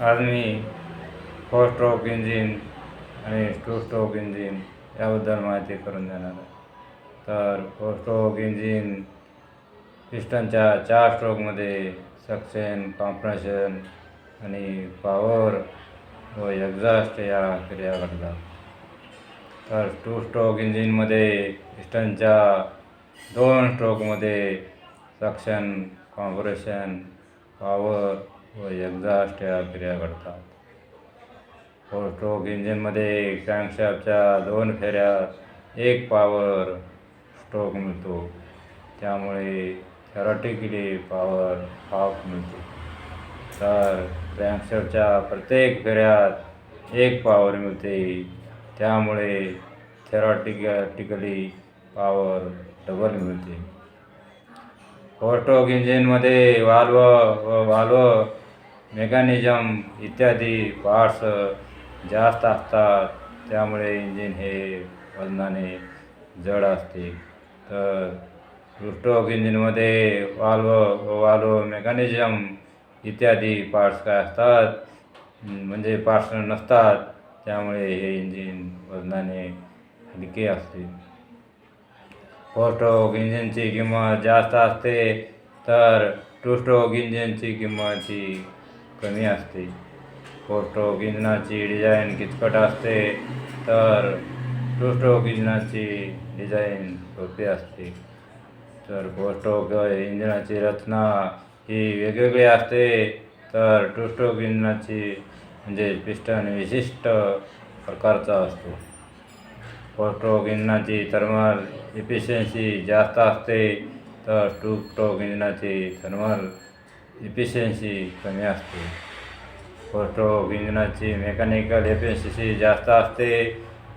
आज मी four stroke engine आणि टू स्ट्रोक इंजिन याबद्दल माहिती करून देणार आहे. तर फोर स्ट्रोक इंजिन पिस्टनच्या चार स्ट्रोकमध्ये सक्शन कॉम्प्रेशन आणि पॉवर व एक्झॉस्ट या क्रिया घडतात तर टू स्ट्रोक इंजिनमध्ये पिस्टनच्या दोन स्ट्रोकमध्ये सक्शन कॉम्प्रेशन पॉवर व एकदा या क्रिया घडतात फोर स्ट्रोक इंजिनमध्ये क्रँकशाफ्टच्या दोन फेऱ्यात एक पॉवर स्ट्रोक मिळतो. त्यामुळे थेरॉटिकली पॉवर हाफ मिळते. तर क्रँकशाफ्टच्या प्रत्येक फेऱ्यात एक पॉवर मिळते. त्यामुळे थेरॉटिकॅटिकली पॉवर डबल मिळते. फोरस्ट्रोक इंजिनमध्ये वाल्व व वाल्व मेकॅनिझम इत्यादी पार्ट्स जास्त असतात. त्यामुळे इंजिन हे वजनाने जड असते. तर टूस्ट्रोक इंजिनमध्ये वाल्व वाल्व मेकॅनिझम इत्यादी पार्ट्स काय असतात? म्हणजे पार्ट्स नसतात. त्यामुळे हे इंजिन वजनाने हलके असते. फोर स्ट्रोक इंजिनची किंमत जास्त असते. तर टू स्ट्रोक इंजिनची किंमत ही कमी असते. फोटो स्ट्रोक इंजिनाची डिझाईन किचकट असते तर टू स्ट्रोक इंजिनाची डिझाईन सोपी असते. तर फोर स्ट्रोक इंजिनाची रचना ही वेगवेगळी असते तर टू स्ट्रोक इंजिनाची म्हणजे पिस्टन विशिष्ट प्रकारचा असतो. फोर स्ट्रोक इंजिनाची थर्मल इफिशियन्सी जास्त असते तर टू स्ट्रोक इंजिनाची थर्मल इफिशियन्सी कमी असते. फोर स्ट्रोक इंजिनाची मेकॅनिकल एफिशियन्सी जास्त असते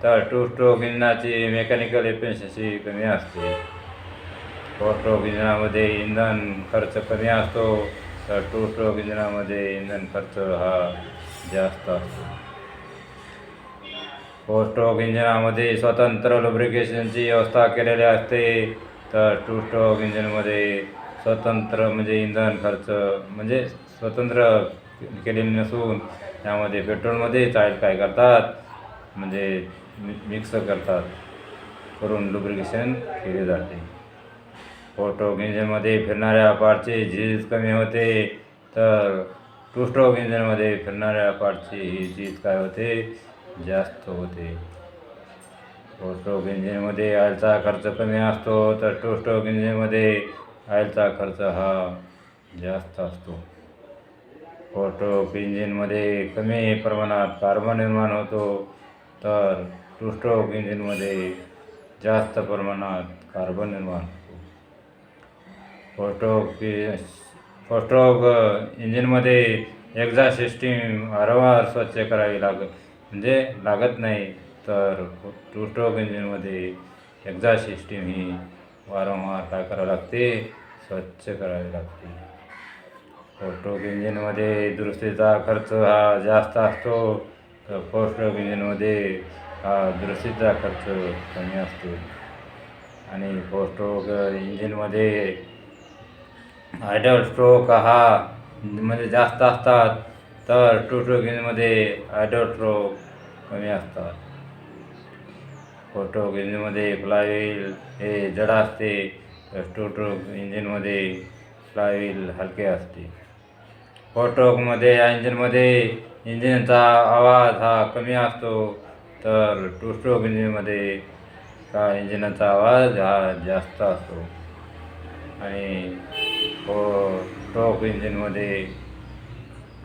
तर टू स्ट्रोक इंजिनाची मेकॅनिकल एफिशियन्सी कमी असते. फोर स्ट्रोक इंजिनामध्ये इंधन खर्च कमी असतो तर टू स्ट्रोक इंजिनामध्ये इंधन खर्च हा जास्त असतो. फोर स्ट्रोक इंजिनामध्ये स्वतंत्र लुब्रिकेशनची व्यवस्था केलेली असते तर टू स्ट्रोक इंजिनमध्ये स्वतंत्र म्हणजे इंधन खर्च म्हणजे स्वतंत्र केलेली नसून त्यामध्ये पेट्रोलमध्ये चाईल काय करतात म्हणजे मि मिक्स करतात. करून लुब्रिकेशन केले जाते. फोर इंजिनमध्ये फिरणाऱ्या पार्टची झीज कमी होते तर टू स्ट्रोक इंजिनमध्ये फिरणाऱ्या पार्टची ही झीज काय होते जास्त होते. फोर स्ट्रोक इंजिनमध्ये ऑइलचा खर्च कमी असतो तर टू स्ट्रोक इंजिनमध्ये ऑइलचा खर्च हा जास्त असतो. फोर इंजिनमध्ये कमी प्रमाणात कार्बन निर्माण होतो तर टू स्ट्रोक इंजिनमध्ये जास्त प्रमाणात कार्बन निर्माण होतो. फोटो स्ट्रोक इंजिनमध्ये एक्झा सिस्टीम वारंवार स्वच्छ करावी लाग म्हणजे लागत नाही तर टू स्ट्रोक इंजिनमध्ये एक्झा सिस्टीम ही वारंवार काय करावं लागते स्वच्छ करावी लागते. फोटोक इंजिनमध्ये दुरुस्तीचा खर्च हा जास्त असतो तर फोटोक इंजिनमध्ये हा दुरुस्तीचा खर्च कमी असतो. आणि फोर इंजिनमध्ये आयडल स्ट्रोक हा म्हणजे जास्त असतात तर टू स्ट्रोक इंजिनमध्ये आयडल स्ट्रोक कमी असतात. फोटो इंजिनमध्ये फ्लायव्हील हे जड असते तर इंजिनमध्ये फ्लायव्हील हलके असते. फोर या इंजिनमध्ये इंजिनचा आवाज हा कमी असतो तर टू स्ट्रोक इंजिनमध्ये का इंजिनाचा आवाज हा जास्त असतो. आणि हो स्ट्रोक इंजिनमध्ये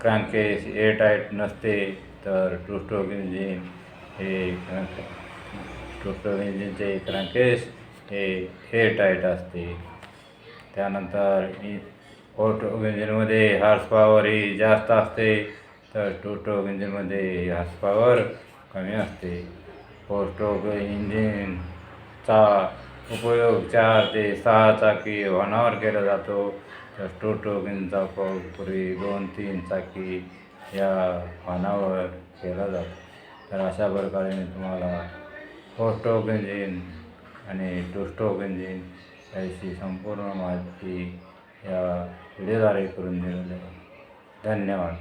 क्रँकेस एअर टाईट नसते तर टू स्ट्रोक इंजिन हे टोटल इंजिनचे क्रँकेस हे एअर टाईट असते. त्यानंतर फोर स्ट्रोक इंजिनमध्ये हार्स पॉवर ही जास्त असते तर टू स्ट्रोक इंजिनमध्ये हार्स पॉवर कमी असते. फोर स्ट्रोक इंजिनचा उपयोग चार ते सहा चाकी वाहनावर केला जातो तर टू स्ट्रोक इंजिनचा उपयोग पूर्वी दोन तीन चाकी या वाहनावर केला जातो. तर अशा प्रकारे मी तुम्हाला फोर इंजिन आणि टू इंजिन याची संपूर्ण माहिती या व्हिडिओद्वारे करून दिलेली आहे. धन्यवाद.